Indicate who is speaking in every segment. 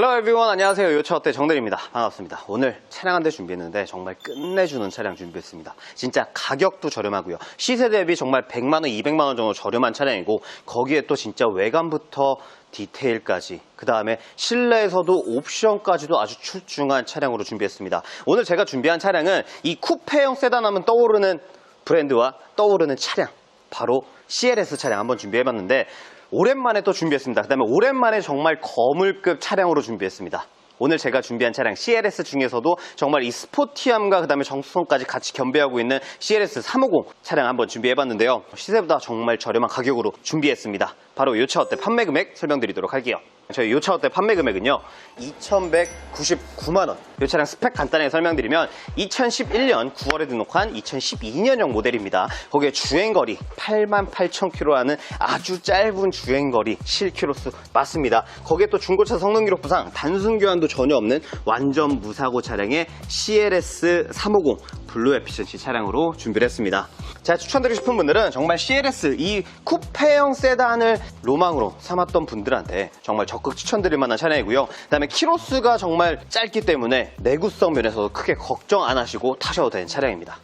Speaker 1: Hello everyone. 안녕하세요. 요차어때? 정대리입니다. 반갑습니다. 오늘 차량 한 대 준비했는데 정말 끝내주는 차량 준비했습니다. 진짜 가격도 저렴하고요. 시세 대비 정말 100만원 200만원 정도 저렴한 차량이고 거기에 또 진짜 외관부터 디테일까지 그 다음에 실내에서도 옵션까지도 아주 출중한 차량으로 준비했습니다. 오늘 제가 준비한 차량은 이 쿠페형 세단 하면 떠오르는 브랜드와 떠오르는 차량 바로 CLS 차량 한번 준비해봤는데 오랜만에 또 준비했습니다. 그 다음에 오랜만에 정말 거물급 차량으로 준비했습니다. 오늘 제가 준비한 차량 CLS 중에서도 정말 이 스포티함과 그 다음에 정수성까지 같이 겸비하고 있는 CLS 350 차량 한번 준비해봤는데요. 시세보다 정말 저렴한 가격으로 준비했습니다. 바로 이차 어때 판매 금액 설명드리도록 할게요. 저희 이 차 어때? 판매 금액은요? 2,199만원. 이 차량 스펙 간단하게 설명드리면 2011년 9월에 등록한 2012년형 모델입니다. 거기에 주행거리 88,000km 하는 아주 짧은 주행거리 실키로수 맞습니다. 거기에 또 중고차 성능 기록 부상 단순 교환도 전혀 없는 완전 무사고 차량의 CLS 350 블루 에피션시 차량으로 준비를 했습니다 제가 추천드리고 싶은 분들은 정말 CLS 이 쿠페형 세단을 로망으로 삼았던 분들한테 정말 적극 추천드릴 만한 차량이고요. 그다음에 키로수가 정말 짧기 때문에 내구성 면에서도 크게 걱정 안 하시고 타셔도 되는 차량입니다.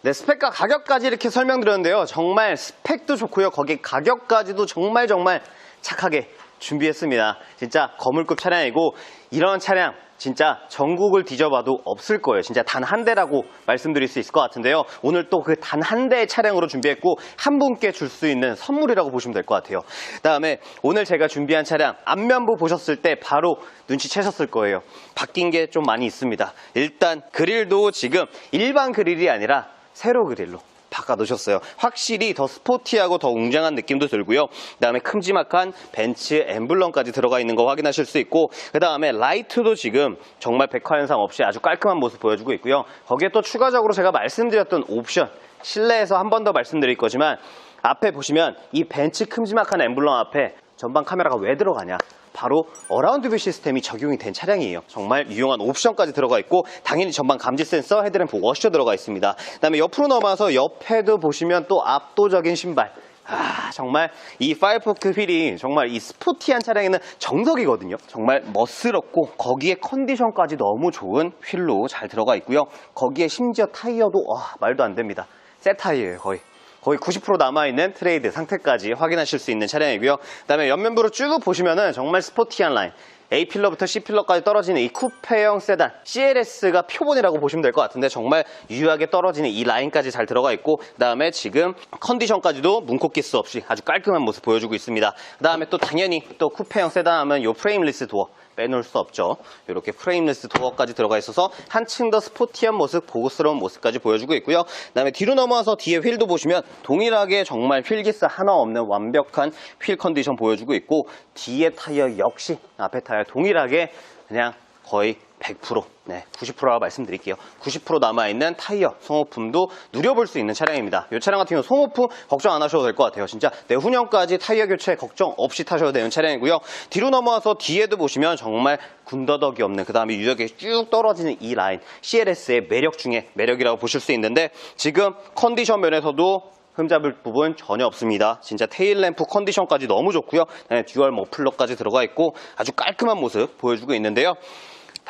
Speaker 1: 네, 스펙과 가격까지 이렇게 설명드렸는데요. 정말 스펙도 좋고요. 거기 가격까지도 정말 정말 착하게 준비했습니다. 진짜 거물급 차량이고 이런 차량 진짜 전국을 뒤져봐도 없을 거예요. 진짜 단 한 대라고 말씀드릴 수 있을 것 같은데요. 오늘 또 그 단 한 대의 차량으로 준비했고 한 분께 줄 수 있는 선물이라고 보시면 될 것 같아요. 그다음에 오늘 제가 준비한 차량 앞면부 보셨을 때 바로 눈치채셨을 거예요. 바뀐 게 좀 많이 있습니다. 일단 그릴도 지금 일반 그릴이 아니라 세로 그릴로 바꿔놓으셨어요. 확실히 더 스포티하고 더 웅장한 느낌도 들고요. 그 다음에 큼지막한 벤츠 엠블럼까지 들어가 있는 거 확인하실 수 있고 그 다음에 라이트도 지금 정말 백화 현상 없이 아주 깔끔한 모습 보여주고 있고요. 거기에 또 추가적으로 제가 말씀드렸던 옵션 실내에서 한 번 더 말씀드릴 거지만 앞에 보시면 이 벤츠 큼지막한 엠블럼 앞에 전방 카메라가 왜 들어가냐 바로 어라운드 뷰 시스템이 적용이 된 차량이에요. 정말 유용한 옵션까지 들어가 있고 당연히 전방 감지 센서, 헤드램프 워셔 들어가 있습니다. 그다음에 옆으로 넘어와서 옆에도 보시면 또 압도적인 신발. 아 정말 이 파이포크 휠이 정말 이 스포티한 차량에는 정석이거든요. 정말 멋스럽고 거기에 컨디션까지 너무 좋은 휠로 잘 들어가 있고요. 거기에 심지어 타이어도 와 말도 안 됩니다. 새 타이어예요 거의. 거의 90% 남아있는 트레이드 상태까지 확인하실 수 있는 차량이고요. 그 다음에 옆면부로 쭉 보시면은 정말 스포티한 라인. A필러부터 C필러까지 떨어지는 이 쿠페형 세단 CLS가 표본이라고 보시면 될 것 같은데 정말 유효하게 떨어지는 이 라인까지 잘 들어가 있고 그 다음에 지금 컨디션까지도 문콕기스 없이 아주 깔끔한 모습 보여주고 있습니다. 그 다음에 또 당연히 또 쿠페형 세단 하면 요 프레임리스 도어 빼놓을 수 없죠. 이렇게 프레임레스 도어까지 들어가 있어서 한층 더 스포티한 모습, 고급스러운 모습까지 보여주고 있고요. 그다음에 뒤로 넘어와서 뒤에 휠도 보시면 동일하게 정말 휠기스 하나 없는 완벽한 휠 컨디션 보여주고 있고 뒤에 타이어 역시 앞에 타이어 동일하게 그냥 거의 100% 네, 90%라고 말씀드릴게요. 90% 남아있는 타이어 소모품도 누려볼 수 있는 차량입니다. 이 차량 같은 경우 소모품 걱정 안 하셔도 될 것 같아요. 진짜 내후년까지 타이어 교체 걱정 없이 타셔도 되는 차량이고요. 뒤로 넘어와서 뒤에도 보시면 정말 군더더기 없는 그 다음에 유역에 쭉 떨어지는 이 라인 CLS의 매력 중에 매력이라고 보실 수 있는데 지금 컨디션 면에서도 흠잡을 부분 전혀 없습니다. 진짜 테일램프 컨디션까지 너무 좋고요. 네, 듀얼 머플러까지 들어가 있고 아주 깔끔한 모습 보여주고 있는데요.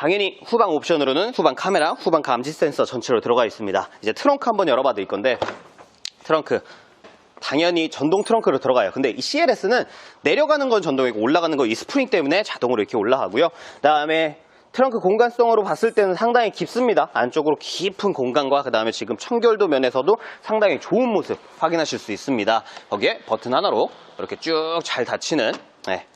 Speaker 1: 당연히 후방 옵션으로는 후방 카메라, 후방 감지 센서 전체로 들어가 있습니다. 이제 트렁크 한번 열어봐 드릴 건데 트렁크 당연히 전동 트렁크로 들어가요. 근데 이 CLS는 내려가는 건 전동이고 올라가는 건 이 스프링 때문에 자동으로 이렇게 올라가고요. 그다음에 트렁크 공간성으로 봤을 때는 상당히 깊습니다. 안쪽으로 깊은 공간과 그 다음에 지금 청결도 면에서도 상당히 좋은 모습 확인하실 수 있습니다. 거기에 버튼 하나로 이렇게 쭉 잘 닫히는 네,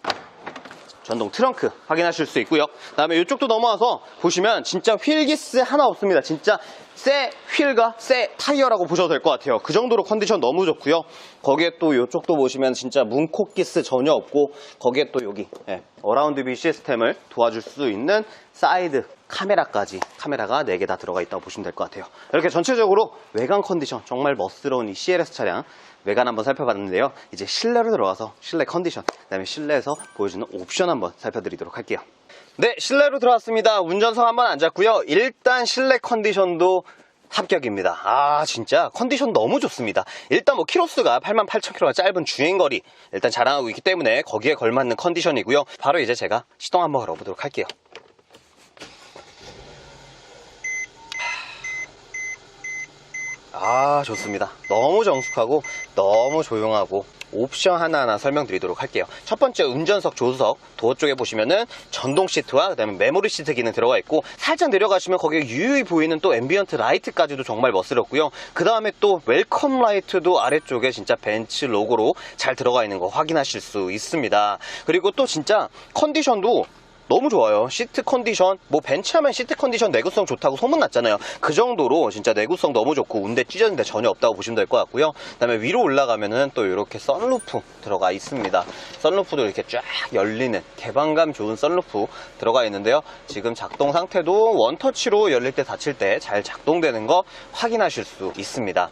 Speaker 1: 전동 트렁크 확인하실 수 있고요. 그다음에 이쪽도 넘어와서 보시면 진짜 휠기스 하나 없습니다. 진짜 새 휠과 새 타이어라고 보셔도 될 것 같아요. 그 정도로 컨디션 너무 좋고요. 거기에 또 이쪽도 보시면 진짜 문콕기스 전혀 없고 거기에 또 여기 예, 어라운드 뷰 시스템을 도와줄 수 있는 사이드 카메라까지 카메라가 4개 다 들어가 있다고 보시면 될 것 같아요. 이렇게 전체적으로 외관 컨디션 정말 멋스러운 이 CLS 차량 외관 한번 살펴봤는데요. 이제 실내로 들어가서 실내 컨디션, 그 다음에 실내에서 보여주는 옵션 한번 살펴드리도록 할게요. 네, 실내로 들어왔습니다. 운전석 한번 앉았고요. 일단 실내 컨디션도 합격입니다. 아, 진짜 컨디션 너무 좋습니다. 일단 뭐 키로수가 88,000km가 짧은 주행거리 일단 자랑하고 있기 때문에 거기에 걸맞는 컨디션이고요. 바로 이제 제가 시동 한번 걸어보도록 할게요. 아, 좋습니다. 너무 정숙하고 너무 조용하고 옵션 하나하나 설명드리도록 할게요. 첫 번째 운전석 조수석 도어 쪽에 보시면은 전동 시트와 그다음에 메모리 시트 기능 들어가 있고 살짝 내려가시면 거기에 유유히 보이는 또 앰비언트 라이트까지도 정말 멋스럽고요. 그다음에 또 웰컴 라이트도 아래쪽에 진짜 벤츠 로고로 잘 들어가 있는 거 확인하실 수 있습니다. 그리고 또 진짜 컨디션도 너무 좋아요. 시트 컨디션, 뭐 벤츠하면 시트 컨디션 내구성 좋다고 소문났잖아요. 그 정도로 진짜 내구성 너무 좋고 운대 찢어진 데 전혀 없다고 보시면 될 것 같고요. 그 다음에 위로 올라가면은 또 이렇게 썬루프 들어가 있습니다. 썬루프도 이렇게 쫙 열리는 개방감 좋은 썬루프 들어가 있는데요. 지금 작동 상태도 원터치로 열릴 때 닫힐 때 잘 작동되는 거 확인하실 수 있습니다.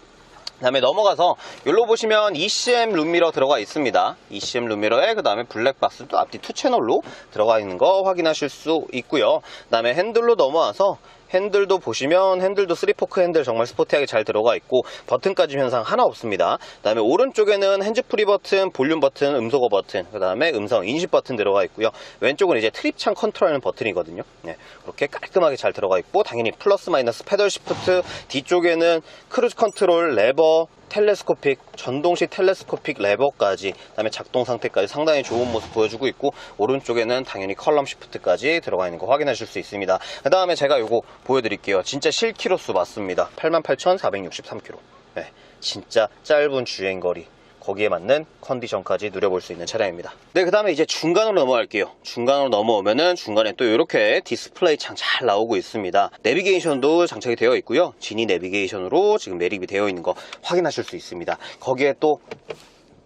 Speaker 1: 다음에 넘어가서 여기로 보시면 ECM 룸미러 들어가 있습니다. ECM 룸미러에 그 다음에 블랙박스 도 앞뒤 투 채널로 들어가 있는 거 확인하실 수 있고요. 그 다음에 핸들로 넘어와서 핸들도 보시면 핸들도 3포크 핸들 정말 스포티하게 잘 들어가 있고 버튼까지 현상 하나 없습니다. 그 다음에 오른쪽에는 핸즈프리 버튼, 볼륨 버튼, 음소거 버튼, 그 다음에 음성 인식 버튼 들어가 있고요. 왼쪽은 이제 트립창 컨트롤하는 버튼이거든요. 네, 이렇게 깔끔하게 잘 들어가 있고 당연히 플러스 마이너스 패들 시프트 뒤쪽에는 크루즈 컨트롤 레버 텔레스코픽, 전동식 텔레스코픽 레버까지, 그다음에 작동 상태까지 상당히 좋은 모습 보여주고 있고, 오른쪽에는 당연히 컬럼 시프트까지 들어가 있는 거 확인하실 수 있습니다. 그 다음에 제가 이거 보여드릴게요. 진짜 실키로수 맞습니다. 88,463km. 네, 진짜 짧은 주행거리. 거기에 맞는 컨디션까지 누려볼 수 있는 차량입니다. 네, 그 다음에 이제 중간으로 넘어갈게요. 중간으로 넘어오면은 중간에 또 이렇게 디스플레이 창 잘 나오고 있습니다. 내비게이션도 장착이 되어 있고요. 지니 내비게이션으로 지금 매립이 되어 있는 거 확인하실 수 있습니다. 거기에 또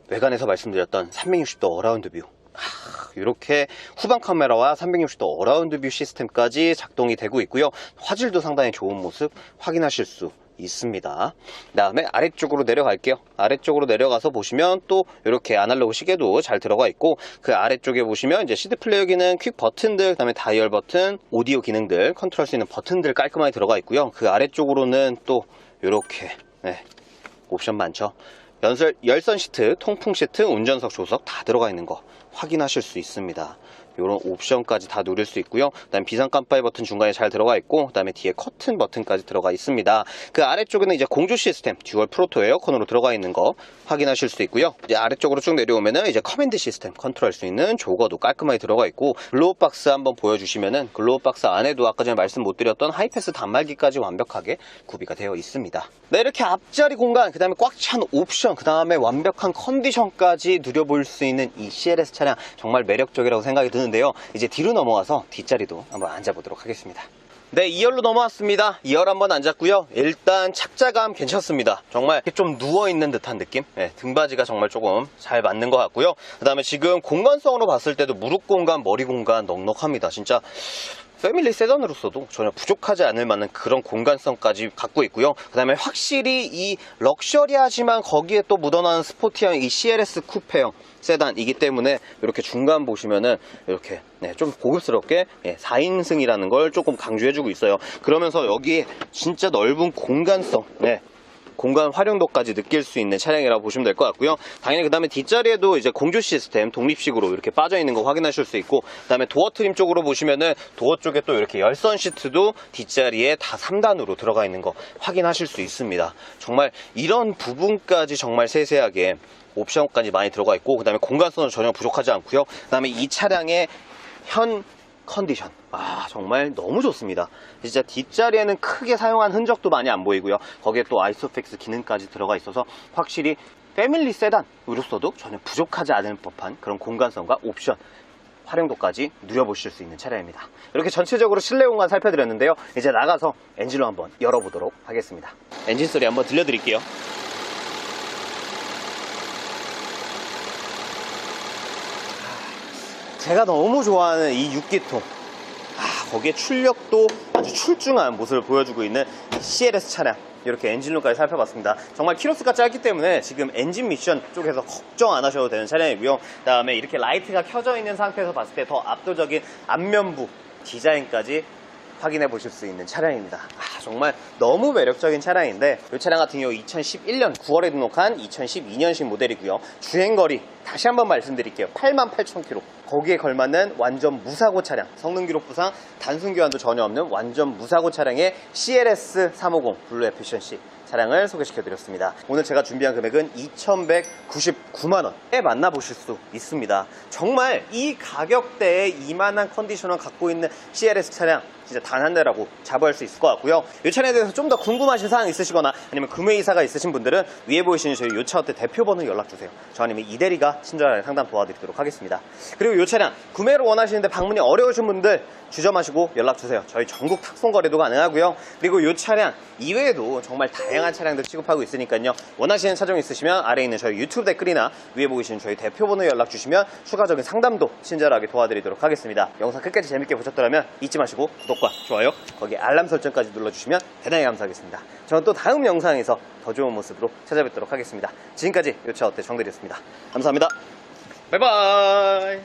Speaker 1: 외관에서 말씀드렸던 360도 어라운드 뷰. 이렇게 후방 카메라와 360도 어라운드 뷰 시스템까지 작동이 되고 있고요. 화질도 상당히 좋은 모습 확인하실 수 있습니다. 그 다음에 아래쪽으로 내려갈게요. 아래쪽으로 내려가서 보시면 또 이렇게 아날로그 시계도 잘 들어가 있고 그 아래쪽에 보시면 이제 CD 플레이어 기능, 퀵 버튼들, 그 다음에 다이얼 버튼, 오디오 기능들 컨트롤할 수 있는 버튼들 깔끔하게 들어가 있고요. 그 아래쪽으로는 또 이렇게 네, 옵션 많죠. 연설, 열선 시트, 통풍 시트, 운전석 조석 다 들어가 있는 거 확인하실 수 있습니다. 이런 옵션까지 다 누릴 수 있고요. 그다음 비상 깜빡이 버튼 중간에 잘 들어가 있고, 그다음에 뒤에 커튼 버튼까지 들어가 있습니다. 그 아래쪽에는 이제 공조 시스템 듀얼 프로토 에어컨으로 들어가 있는 거 확인하실 수 있고요. 이제 아래쪽으로 쭉 내려오면은 이제 커맨드 시스템 컨트롤할 수 있는 조거도 깔끔하게 들어가 있고, 글로우 박스 한번 보여주시면은 글로우 박스 안에도 아까 전에 말씀 못 드렸던 하이패스 단말기까지 완벽하게 구비가 되어 있습니다. 네, 이렇게 앞자리 공간, 그다음에 꽉 찬 옵션, 그다음에 완벽한 컨디션까지 누려볼 수 있는 이 CLS 차량 정말 매력적이라고 생각이 드는 데요. 이제 뒤로 넘어가서 뒷자리도 한번 앉아보도록 하겠습니다. 네, 2열로 넘어왔습니다. 2열 한번 앉았고요. 일단 착자감 괜찮습니다. 정말 좀 누워있는 듯한 느낌? 네, 등받이가 정말 조금 잘 맞는 것 같고요. 그 다음에 지금 공간성으로 봤을 때도 무릎 공간, 머리 공간 넉넉합니다. 진짜 패밀리 세단으로서도 전혀 부족하지 않을 만한 그런 공간성까지 갖고 있고요. 그 다음에 확실히 이 럭셔리하지만 거기에 또 묻어나는 스포티한 이 CLS 쿠페형 세단이기 때문에 이렇게 중간 보시면은 이렇게 네, 좀 고급스럽게 4인승이라는 걸 조금 강조해주고 있어요. 그러면서 여기에 진짜 넓은 공간성, 네, 공간 활용도까지 느낄 수 있는 차량이라고 보시면 될 것 같고요. 당연히 그 다음에 뒷자리에도 이제 공조 시스템 독립식으로 이렇게 빠져 있는 거 확인하실 수 있고, 그 다음에 도어 트림 쪽으로 보시면은 도어 쪽에 또 이렇게 열선 시트도 뒷자리에 다 3단으로 들어가 있는 거 확인하실 수 있습니다. 정말 이런 부분까지 정말 세세하게 옵션까지 많이 들어가 있고, 그 다음에 공간성은 전혀 부족하지 않고요. 그 다음에 이 차량의 현 컨디션. 아, 정말 너무 좋습니다. 진짜 뒷자리에는 크게 사용한 흔적도 많이 안 보이고요. 거기에 또 아이소팩스 기능까지 들어가 있어서 확실히 패밀리 세단으로서도 전혀 부족하지 않을 법한 그런 공간성과 옵션, 활용도까지 누려보실 수 있는 차량입니다. 이렇게 전체적으로 실내 공간 살펴드렸는데요. 이제 나가서 엔진로 한번 열어보도록 하겠습니다. 엔진 소리 한번 들려드릴게요. 제가 너무 좋아하는 이 6기통. 아, 거기에 출력도 아주 출중한 모습을 보여주고 있는 이 CLS 차량. 이렇게 엔진룸까지 살펴봤습니다. 정말 키로수가 짧기 때문에 지금 엔진 미션 쪽에서 걱정 안 하셔도 되는 차량이고요. 그 다음에 이렇게 라이트가 켜져 있는 상태에서 봤을 때 더 압도적인 앞면부 디자인까지 확인해 보실 수 있는 차량입니다. 아, 정말 너무 매력적인 차량인데 이 차량 같은 경우 2011년 9월에 등록한 2012년식 모델이고요. 주행거리 다시 한번 말씀드릴게요. 88,000km. 거기에 걸맞는 완전 무사고 차량. 성능 기록 부상, 단순 교환도 전혀 없는 완전 무사고 차량의 CLS 350 블루 에피션시 차량을 소개시켜 드렸습니다. 오늘 제가 준비한 금액은 2,199만원에 만나보실 수 있습니다. 정말 이 가격대에 이만한 컨디션을 갖고 있는 CLS 차량 진짜 단 한 대라고 자부할 수 있을 것 같고요. 이 차량에 대해서 좀 더 궁금하신 사항 있으시거나 아니면 의사가 있으신 분들은 위에 보이시는 저희 요 차 어때 대표번호 연락 주세요. 저 아니면 이대리가 친절하게 상담 도와드리도록 하겠습니다. 그리고 이 차량 구매를 원하시는데 방문이 어려우신 분들 주저마시고 연락 주세요. 저희 전국 탁송 거래도 가능하고요. 그리고 이 차량 이외에도 정말 다양한 차량들 취급하고 있으니까요. 원하시는 차종 있으시면 아래에 있는 저희 유튜브 댓글이나 위에 보이시는 저희 대표번호 연락 주시면 추가적인 상담도 친절하게 도와드리도록 하겠습니다. 영상 끝까지 재밌게 보셨더라면 잊지 마시고 구독과 좋아요, 거기 알람 설정까지 눌러주 시면 대단히 감사하겠습니다. 저는 또 다음 영상에서 더 좋은 모습으로 찾아뵙도록 하겠습니다. 지금까지 요차 어때 정들이었습니다. 감사합니다. 바이바이.